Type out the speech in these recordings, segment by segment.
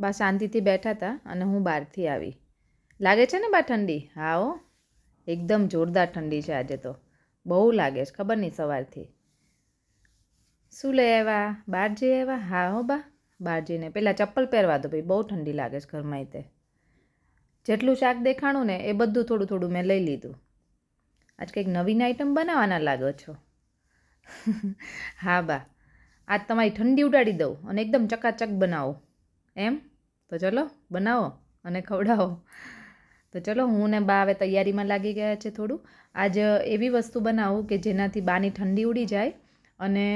બા શાંતિથી બેઠા હતા અને હું બહારથી આવી. લાગે છે ને બા ઠંડી? હા હો. એકદમ જોરદાર ઠંડી છે આજે તો. બહુ લાગે છે, ખબર નહીં સવારથી. શું લઈ આવ્યા? બહાર જઈ આવ્યા? હા હો બા. બહાર જઈને. પહેલાં ચપ્પલ પહેરવા દો ભાઈ, બહુ ઠંડી લાગે છે ઘરમાં તે. જેટલું શાક દેખાણું ને એ બધું થોડું થોડું મેં લઈ લીધું. આજ કંઈક નવીન આઈટમ બનાવવાના લાગો છો? હા બા. આજ તમારી ઠંડી ઉડાડી દઉં અને એકદમ ચકાચક બનાવો. એમ? તો ચલો, બનાવો અને ખવડાવો. તો ચલો, હું ને બા હવે તૈયારીમાં લાગી ગયા છે થોડું. આજ એવી વસ્તુ બનાવું કે જેનાથી બાની ઠંડી ઉડી જાય અને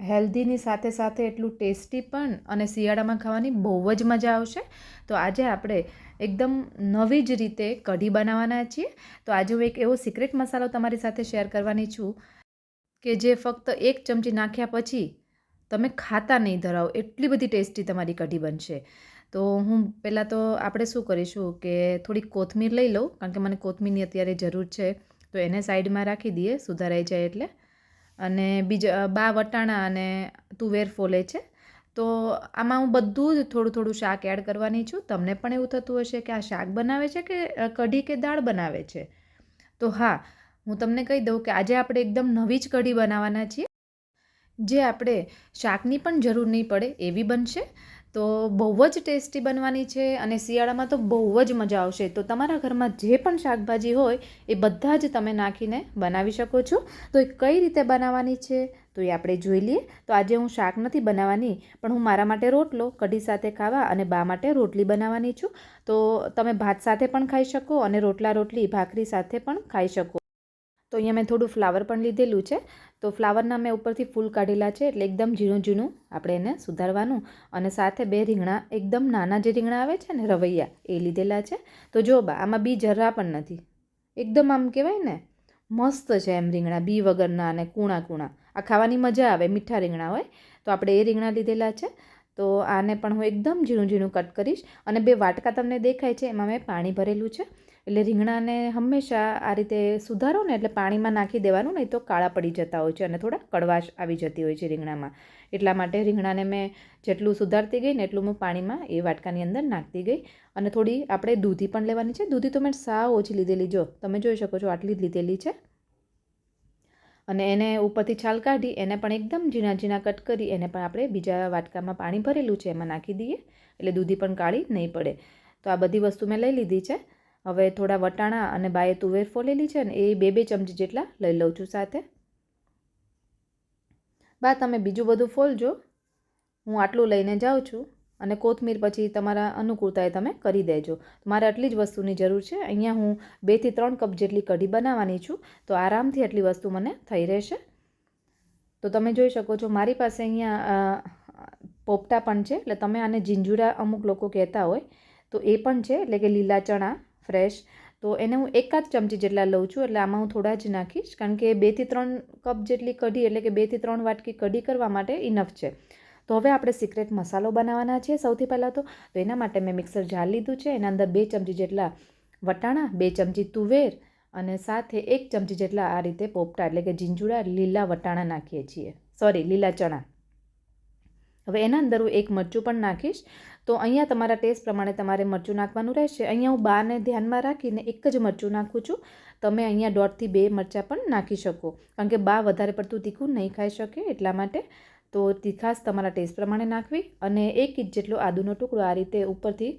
હેલ્ધીની સાથે સાથે એટલું ટેસ્ટી પણ અને શિયાળામાં ખાવાની બહુ જ મજા આવશે. તો આજે આપણે એકદમ નવી જ રીતે કઢી બનાવવાના છીએ. તો આજે હું એક એવો સિક્રેટ મસાલો તમારી સાથે શેર કરવાની છું કે જે ફક્ત એક ચમચી નાખ્યા પછી તમે ખાતા નહીં, ધરાવો. એટલી બધી ટેસ્ટી તમારી કઢી બનશે. તો હું પહેલાં તો આપણે શું કરીશું કે થોડીક કોથમીર લઈ લઉં, કારણ કે મને કોથમીરની અત્યારે જરૂર છે, તો એને સાઈડમાં રાખી દઈએ, સુધારાઈ જાય એટલે. અને બીજા બા વટાણા અને તુવેર ફોલે છે. તો આમાં હું બધું જ થોડું થોડું શાક એડ કરવાની છું. તમને પણ એવું થતું હશે કે આ શાક બનાવે છે કે કઢી કે દાળ બનાવે છે? તો હા, હું તમને કહી દઉં કે આજે આપણે એકદમ નવી જ કઢી બનાવવાના છીએ. જે આપણે શાકની પણ જરૂર નહીં પડે એવી બનશે. તો બહુ જ ટેસ્ટી બનવાની છે અને શિયાળામાં તો બહુ જ મજા આવશે. તો તમારા ઘરમાં જે પણ શાકભાજી હોય, એ બધા જ તમે નાખીને બનાવી શકો છો. તો એ કઈ રીતે બનાવવાની છે, તો એ આપણે જોઈ લઈએ. તો આજે હું શાક નથી બનાવવાની, પણ હું મારા માટે રોટલો, કઢી સાથે ખાવા અને બા માટે રોટલી બનાવવાની છું. તો તમે ભાત સાથે પણ ખાઈ શકો અને રોટલા રોટલી, ભાખરી સાથે પણ ખાઈ શકો. તો અહીંયા મેં થોડું ફ્લાવર પણ લીધેલું છે. તો ફ્લાવરના મેં ઉપરથી ફૂલ કાઢેલા છે એટલે એકદમ ઝીણું ઝીણું આપણે એને સુધારવાનું. અને સાથે બે રીંગણા, એકદમ નાના જે રીંગણા આવે છે ને રવૈયા, એ લીધેલા છે. તો જો બા, આમાં બી જરા પણ નથી. એકદમ આમ કહેવાય ને, મસ્ત છે એમ રીંગણા, બી વગરના અને કૂણા કૂણા. આ ખાવાની મજા આવે, મીઠા રીંગણા હોય. તો આપણે એ રીંગણા લીધેલા છે. તો આને પણ હું એકદમ ઝીણું ઝીણું કટ કરીશ. અને બે વાટકા તમને દેખાય છે, એમાં મેં પાણી ભરેલું છે. એટલે રીંગણાને હંમેશા આ રીતે સુધારો ને એટલે પાણીમાં નાખી દેવાનું, નહીં તો કાળા પડી જતા હોય છે અને થોડા કડવાશ આવી જતી હોય છે રીંગણામાં. એટલા માટે રીંગણાને મેં જેટલું સુધારતી ગઈ ને એટલું હું પાણીમાં એ વાટકાની અંદર નાખતી ગઈ. અને થોડી આપણે દૂધી પણ લેવાની છે. દૂધી તો મેં સાવ ઓછી લીધેલી. જો, તમે જોઈ શકો છો આટલી જ લીધેલી છે. અને એને ઉપરથી છાલ કાઢી, એને પણ એકદમ ઝીણા ઝીણા કટ કરી, એને પણ આપણે બીજા વાટકામાં પાણી ભરેલું છે, એમાં નાખી દઈએ. એટલે દૂધી પણ કાળી નહીં પડે. તો આ બધી વસ્તુ મેં લઈ લીધી છે. હવે થોડા વટાણા અને બાએ તુવેર ફોલેલી છે ને એ બે બે ચમચી જેટલા લઈ લઉં છું સાથે. બા, તમે બીજું બધું ફોલજો. હું આટલું લઈને જાઉં છું અને કોથમીર પછી તમારા અનુકૂળતાએ તમે કરી દેજો. મારે આટલી જ વસ્તુની જરૂર છે. અહીંયા હું બેથી ત્રણ કપ જેટલી કઢી બનાવવાની છું. તો આરામથી આટલી વસ્તુ મને થઈ રહેશે. તો તમે જોઈ શકો છો મારી પાસે અહીંયા પોપટા પણ છે. એટલે તમે આને જીંજુરા અમુક લોકો કહેતા હોય. તો એ પણ છે. એટલે કે લીલા ચણા ફ્રેશ. તો એને હું એકાદ ચમચી જેટલા લઉં છું, એટલે આમાં હું થોડા જ નાખીશ, કારણ કે બેથી ત્રણ કપ જેટલી કઢી, એટલે કે બેથી ત્રણ વાટકી કઢી કરવા માટે ઇનફ છે. તો હવે આપણે સિક્રેટ મસાલો બનાવવાના છે સૌથી પહેલાં તો. તો એના માટે મેં મિક્સર જાર લીધું છે, એના અંદર બે ચમચી જેટલા વટાણા, બે ચમચી તુવેર અને સાથે એક ચમચી જેટલા આ રીતે પોપટા, એટલે કે જીંજુડા, લીલા વટાણા નાખીએ છીએ. સોરી લીલા ચણા. હવે એના અંદર હું એક મરચું પણ નાખીશ. તો અહીંયા તમારા ટેસ્ટ પ્રમાણે તમારે મરચું નાખવાનું રહેશે. અહીંયા હું બાને ધ્યાનમાં રાખીને એક જ મરચું નાખું છું. તમે અહીંયા દોઢથી બે મરચાં પણ નાખી શકો. કારણ કે બા વધારે પડતું તીખું નહીં ખાઈ શકે એટલા માટે. તો તીખાશ તમારા ટેસ્ટ પ્રમાણે નાખવી અને એક ઇંચ જેટલો આદુનો ટુકડો આ રીતે ઉપરથી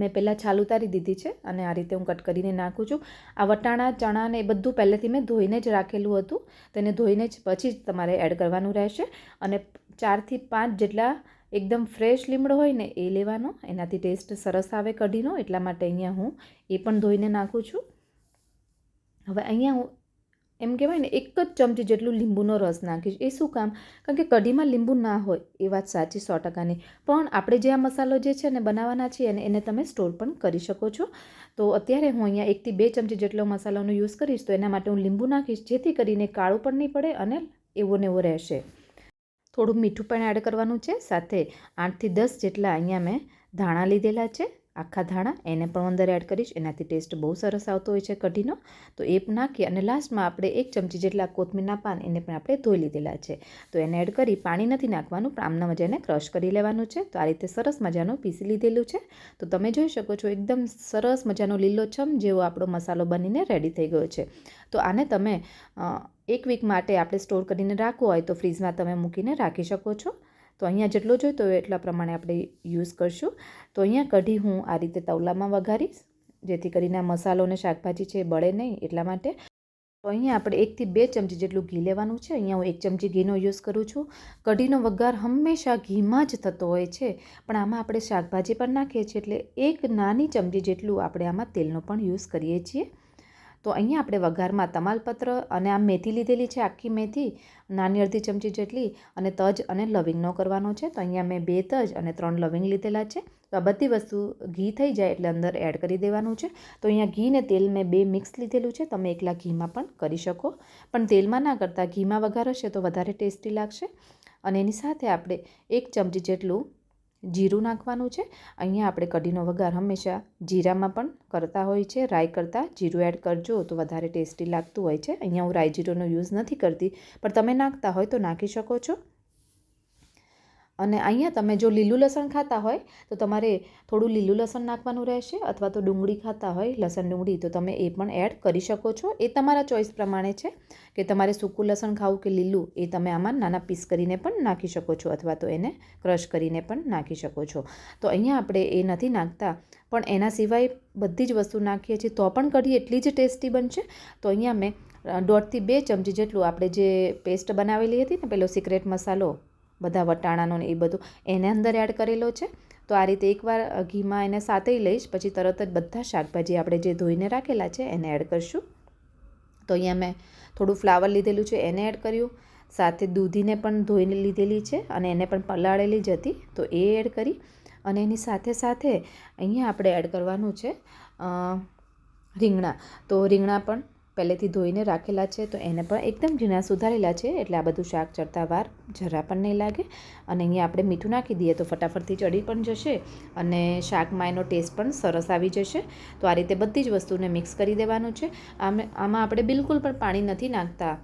મેં પહેલાં છાલ ઉતારી દીધી છે અને આ રીતે હું કટ કરીને નાખું છું. આ વટાણા, ચણા ને એ બધું પહેલેથી મેં ધોઈને જ રાખેલું હતું. તેને ધોઈને જ પછી જ તમારે એડ કરવાનું રહેશે. અને ચારથી પાંચ જેટલા એકદમ ફ્રેશ લીમડો હોય ને એ લેવાનો. એનાથી ટેસ્ટ સરસ આવે કઢીનો, એટલા માટે અહીંયા હું એ પણ ધોઈને નાખું છું. હવે અહીંયા હું એમ કહેવાય ને, એક જ ચમચી જેટલું લીંબુનો રસ નાખીશ. એ શું કામ? કારણ કે કઢીમાં લીંબુ ના હોય, એ વાત સાચી સો ટકાની. પણ આપણે જે આ મસાલો જે છે ને બનાવવાના છીએ ને એને તમે સ્ટોર પણ કરી શકો છો. તો અત્યારે હું અહીંયા એકથી બે ચમચી જેટલો મસાલાનો યુઝ કરીશ, તો એના માટે હું લીંબુ નાખીશ, જેથી કરીને કાળું પણ નહીં પડે અને એવો ને એવો રહેશે. થોડું મીઠું પણ એડ કરવાનું છે. સાથે આઠથી દસ જેટલા અહીંયા મેં ધાણા લીધેલા છે. આખા ધાણા એને પણ અંદર એડ કરીશ. એનાથી ટેસ્ટ બહુ સરસ આવતો હોય છે કઢીનો. તો એ નાખી અને લાસ્ટમાં આપણે એક ચમચી જેટલા કોથમીરના પાન એને પણ આપણે ધોઈ લીધેલા છે. તો એને એડ કરી પાણી નથી નાખવાનું, પણ આમના મજાને ક્રશ કરી લેવાનું છે. તો આ રીતે સરસ મજાનું પીસી લીધેલું છે. તો તમે જોઈ શકો છો એકદમ સરસ મજાનો લીલોછમ જેવો આપણો મસાલો બનીને રેડી થઈ ગયો છે. તો આને તમે એક વીક માટે આપણે સ્ટોર કરીને રાખવો હોય તો ફ્રીઝમાં તમે મૂકીને રાખી શકો છો. તો અહીંયા જેટલો જોઈતો હોય એટલા પ્રમાણે આપણે યુઝ કરશું. તો અહીંયા કઢી હું આ રીતે તવલામાં વઘારીશ, જેથી કરીને મસાલો અને શાકભાજી છે એ બળે નહીં એટલા માટે. તો અહીંયા આપણે એકથી બે ચમચી જેટલું ઘી લેવાનું છે. અહીંયા હું એક ચમચી ઘીનો યુઝ કરું છું. કઢીનો વઘાર હંમેશા ઘીમાં જ થતો હોય છે, પણ આમાં આપણે શાકભાજી પણ નાખીએ છીએ એટલે એક નાની ચમચી જેટલું આપણે આમાં તેલનો પણ યુઝ કરીએ છીએ. તો અહીંયા આપણે વઘારમાં તમાલપત્ર અને આ મેથી લીધેલી છે, આખી મેથી, નાની અડધી ચમચી જેટલી અને તજ અને લવિંગનો કરવાનો છે. તો અહીંયા મેં બે તજ અને ત્રણ લવિંગ લીધેલા છે. તો આ બધી વસ્તુ ઘી થઈ જાય એટલે અંદર એડ કરી દેવાનું છે. તો અહીંયા ઘી ને તેલ મેં બે મિક્સ લીધેલું છે. તમે એકલા ઘીમાં પણ કરી શકો. પણ તેલમાં ના કરતાં ઘીમાં વઘાર હશે તો વધારે ટેસ્ટી લાગશે. અને એની સાથે આપણે એક ચમચી જેટલું જીરું નાખવાનું છે. અહીંયા આપણે કઢીનો વઘાર હંમેશા જીરામાં પણ કરતા હોય છે. રાઈ કરતાં જીરું એડ કરજો તો વધારે ટેસ્ટી લાગતું હોય છે. અહીંયા હું રાઈ જીરોનો યુઝ નથી કરતી, પણ તમે નાખતા હોય તો નાખી શકો છો. અને અહીંયા તમે જો લીલું લસણ ખાતા હોય, તો તમારે થોડું લીલું લસણ નાખવાનું રહેશે અથવા તો ડુંગળી ખાતા હોય, લસણ ડુંગળી, તો તમે એ પણ એડ કરી શકો છો. એ તમારા ચોઈસ પ્રમાણે છે કે તમારે સૂકું લસણ ખાવું કે લીલું, એ તમે આમાં નાના પીસ કરીને પણ નાખી શકો છો અથવા તો એને ક્રશ કરીને પણ નાખી શકો છો. તો અહીંયા આપણે એ નથી નાખતા, પણ એના સિવાય બધી જ વસ્તુ નાખીએ છીએ, તો પણ કઢી એટલી જ ટેસ્ટી બનશે. તો અહીંયા મેં દોઢથી બે ચમચી જેટલું આપણે જે પેસ્ટ બનાવેલી હતી ને, પેલો સિક્રેટ મસાલો બધા વટાણાનો ને એ બધું એને અંદર એડ કરેલો છે. તો આ રીતે એકવાર ઘીમાં એને સાથે લઈશ, પછી તરત જ બધા શાકભાજી આપણે જે ધોઈને રાખેલા છે એને એડ કરીશું. તો અહીંયા મેં થોડું ફ્લાવર લીધેલું છે, એને એડ કર્યું. સાથે દૂધીને પણ ધોઈને લીધેલી છે અને એને પણ પલાળેલી જ હતી, તો એ એડ કરી અને એની સાથે સાથે અહીંયા આપણે એડ કરવાનું છે રીંગણા. તો રીંગણા પણ પહેલેથી ધોઈને રાખેલા છે, તો એને પણ એકદમ ઝીણા સુધારેલા છે, એટલે આ બધું શાક ચડતા વાર જરા પણ નહીં લાગે. અને અહીંયા આપણે મીઠું નાખી દઈએ તો ફટાફટથી ચડી પણ જશે અને શાકમાં એનો ટેસ્ટ પણ સરસ આવી જશે. તો આ રીતે બધી જ વસ્તુને મિક્સ કરી દેવાનું છે. આમ, આમાં આપણે બિલકુલ પણ પાણી નથી નાખતા.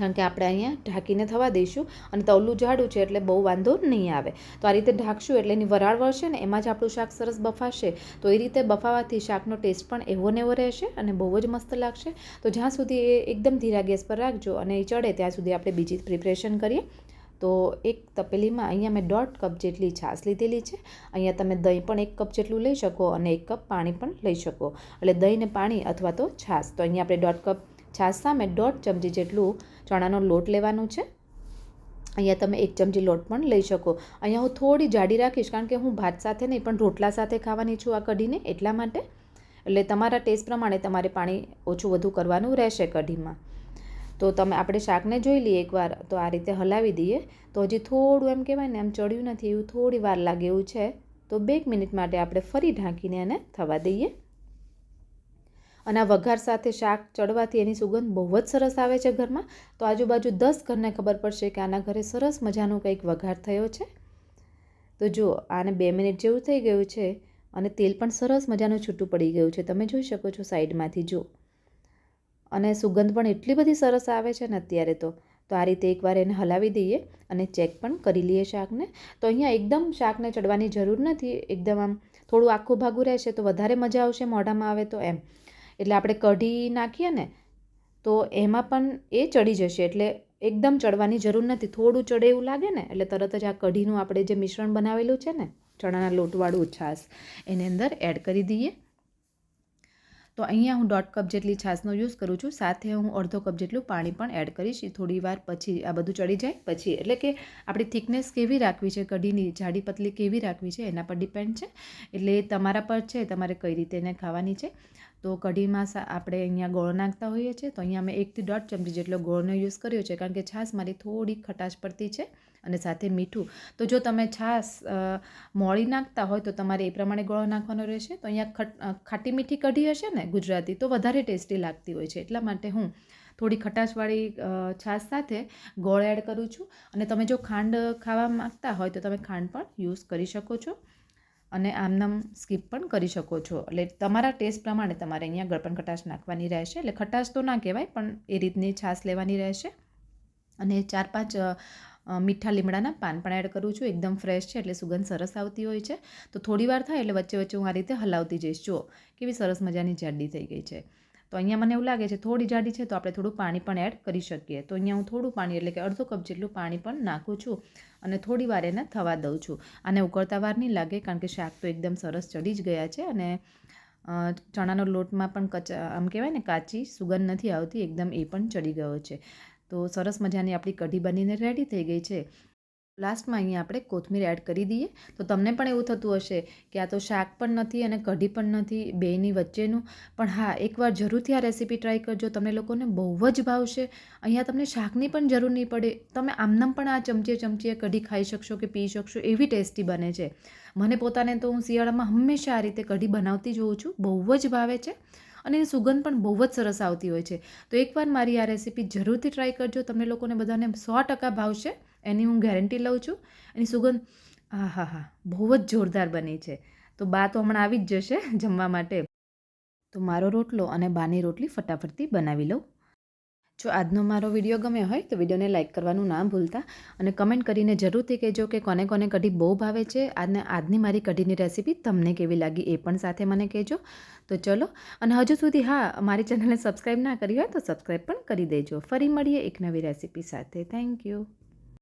કારણ કે આપણે અહીંયા ઢાંકીને થવા દઈશું અને તવલું જાડું છે એટલે બહુ વાંધો નહીં આવે. તો આ રીતે ઢાંકશું એટલે એની વરાળ વળશે ને એમાં જ આપણું શાક સરસ બફાશે. તો એ રીતે બફાવાથી શાકનો ટેસ્ટ પણ એવો ને એવો રહેશે અને બહુ જ મસ્ત લાગશે. તો જ્યાં સુધી એ એકદમ ધીરા ગેસ પર રાખજો અને એ ચડે ત્યાં સુધી આપણે બીજી પ્રિપરેશન કરીએ. તો એક તપેલીમાં અહીંયા મેં દોઢ કપ જેટલી છાશ લીધેલી છે. અહીંયા તમે દહીં પણ એક કપ જેટલું લઈ શકો અને એક કપ પાણી પણ લઈ શકો. એટલે દહીં ને પાણી અથવા તો છાશ. તો અહીંયા આપણે દોઢ કપ છાશ સામે દોઢ ચમચી જેટલું ચણાનો લોટ લેવાનો છે. અહીંયા તમે એક ચમચી લોટ પણ લઈ શકો. અહીંયા હું થોડી જાડી રાખીશ કારણ કે હું ભાત સાથે નહીં, પણ રોટલા સાથે ખાવાની છું આ કઢીને એટલા માટે. એટલે તમારા ટેસ્ટ પ્રમાણે તમારે પાણી ઓછું વધુ કરવાનું રહેશે કઢીમાં. તો તમે આપણે શાકને જોઈ લઈએ એકવાર, તો આ રીતે હલાવી દઈએ. તો હજી થોડું એમ કહેવાય ને એમ ચડ્યું નથી એવું થોડી વાર લાગે એવું છે. તો બે મિનિટ માટે આપણે ફરી ઢાંકીને એને થવા દઈએ. અને આ વઘાર સાથે શાક ચડવાથી એની સુગંધ બહુ જ સરસ આવે છે ઘરમાં. તો આજુબાજુ દસ ઘરને ખબર પડશે કે આના ઘરે સરસ મજાનું કંઈક વઘાર થયો છે. તો જુઓ, આને બે મિનિટ જેવું થઈ ગયું છે અને તેલ પણ સરસ મજાનું છૂટું પડી ગયું છે. તમે જોઈ શકો છો સાઈડમાંથી, જુઓ. અને સુગંધ પણ એટલી બધી સરસ આવે છે ને અત્યારે તો. તો આ રીતે એકવાર એને હલાવી દઈએ અને ચેક પણ કરી લઈએ શાકને. તો અહીંયા એકદમ શાકને ચડવાની જરૂર નથી. એકદમ આમ થોડું આખું ભાગું રહેશે તો વધારે મજા આવશે મોઢામાં આવે તો એમ. એટલે આપણે કઢી નાખીએ ને, તો એમાં પણ એ ચડી જશે. એટલે એકદમ ચડવાની જરૂર નથી. થોડું ચડે એવું લાગે ને, એટલે તરત જ આ કઢીનું આપણે જે મિશ્રણ બનાવેલું છે ને, ચણાના લોટવાળું છાશ, એની અંદર એડ કરી દઈએ. તો અહીંયા હું દોઢ કપ જેટલી છાશનો યુઝ કરું છું. સાથે હું અડધો કપ જેટલું પાણી પણ એડ કરીશ. થોડી વાર પછી આ બધું ચડી જાય. પછી એટલે કે આપણી થિકનેસ કેવી રાખવી છે, કઢીની જાડી પતલી કેવી રાખવી છે, એના પર ડિપેન્ડ છે. એટલે તમારા પર છે, તમારે કઈ રીતે એને ખાવાની છે. તો કઢીમાં આપણે અહીંયા ગોળ નાખતા હોઈએ છીએ, તો અહીંયા મેં એકથી દોઢ ચમચી જેટલો ગોળનો યુઝ કર્યો છે, કારણ કે છાશ મારી થોડી ખટાશ પડતી છે અને સાથે મીઠું. તો જો તમે છાશ મોળી નાખતા હોય તો તમારે એ પ્રમાણે ગોળો નાખવાનો રહેશે. તો અહીંયા ખાટી મીઠી કઢી હશે ને ગુજરાતી, તો વધારે ટેસ્ટી લાગતી હોય છે. એટલા માટે હું થોડી ખટાશવાળી છાશ સાથે ગોળ એડ કરું છું. અને તમે જો ખાંડ ખાવા માગતા હોય તો તમે ખાંડ પણ યુઝ કરી શકો છો. અને આમનામ સ્કીપ પણ કરી શકો છો. એટલે તમારા ટેસ્ટ પ્રમાણે તમારે અહીંયા ગળપણ ખટાશ નાખવાની રહેશે. એટલે ખટાશ તો ના કહેવાય, પણ એ રીતની છાશ લેવાની રહેશે. અને ચાર પાંચ મીઠા લીમડાના પાન પણ એડ કરું છું. એકદમ ફ્રેશ છે, એટલે સુગંધ સરસ આવતી હોય છે. તો થોડી વાર થાય એટલે વચ્ચે વચ્ચે હું આ રીતે હલાવતી જઈશ. જુઓ, કેવી સરસ મજાની જાડી થઈ ગઈ છે. તો અહીંયા મને એવું લાગે છે, થોડી જાડી છે તો આપણે થોડું પાણી પણ એડ કરી શકીએ. તો અહીંયા હું થોડું પાણી, એટલે કે અડધો કપ જેટલું પાણી પણ નાખું છું અને થોડી વાર એને થવા દઉં છું. આને ઉકળતા વાર નહીં લાગે કારણ કે શાક તો એકદમ સરસ ચડી જ ગયા છે અને ચણાનો લોટમાં પણ કચા, આમ કહેવાય ને, કાચી સુગંધ નથી આવતી, એકદમ એ પણ ચડી ગયો છે. તો સરસ મજાની આપણી કઢી બનીને રેડી થઈ ગઈ છે. લાસ્ટમાં અહીંયા આપણે કોથમીર એડ કરી દઈએ. તો તમને પણ એવું થતું હશે કે આ તો શાક પણ નથી અને કઢી પણ નથી, બેયની વચ્ચેનું. પણ હા, એકવાર જરૂરથી આ રેસીપી ટ્રાય કરજો. તમને લોકોને બહુ જ ભાવશે. અહીંયા તમને શાકની પણ જરૂર નહીં પડે. તમે આમનામ પણ આ ચમચીએ ચમચીએ કઢી ખાઈ શકશો કે પી શકશો એવી ટેસ્ટી બને છે. મને પોતાને તો હું શિયાળામાં હંમેશા આ રીતે કઢી બનાવતી જોઉં છું. બહુ જ ભાવે છે. અને એની સુગંધ પણ બહુ જ સરસ આવતી હોય છે. તો એકવાર મારી આ રેસીપી જરૂરથી ટ્રાય કરજો. તમને લોકોને બધાને સો ટકા ભાવશે. એની હું ગેરંટી લઉં છું. એની સુગંધ હા હા હા બહુ જ જોરદાર બની છે. તો બા તો હમણાં આવી જ જશે જમવા માટે. તો મારો રોટલો અને બાની રોટલી ફટાફટથી બનાવી લઉં. જો આજનો મારો વીડિયો ગમ્યો હોય તો વિડીયોને લાઇક કરવાનું ના ભૂલતા અને કમેન્ટ કરીને જરૂરથી કહેજો કે કોને કોને કઢી બહુ ભાવે છે. આજને, આજની મારી કઢીની રેસીપી તમને કેવી લાગી એ પણ સાથે મને કહેજો. તો ચલો, અને હજુ સુધી હા, મારી ચેનલને સબસ્ક્રાઈબ ના કરી હોય તો સબસ્ક્રાઈબ પણ કરી દેજો. ફરી મળીએ એક નવી રેસીપી સાથે. Thank you.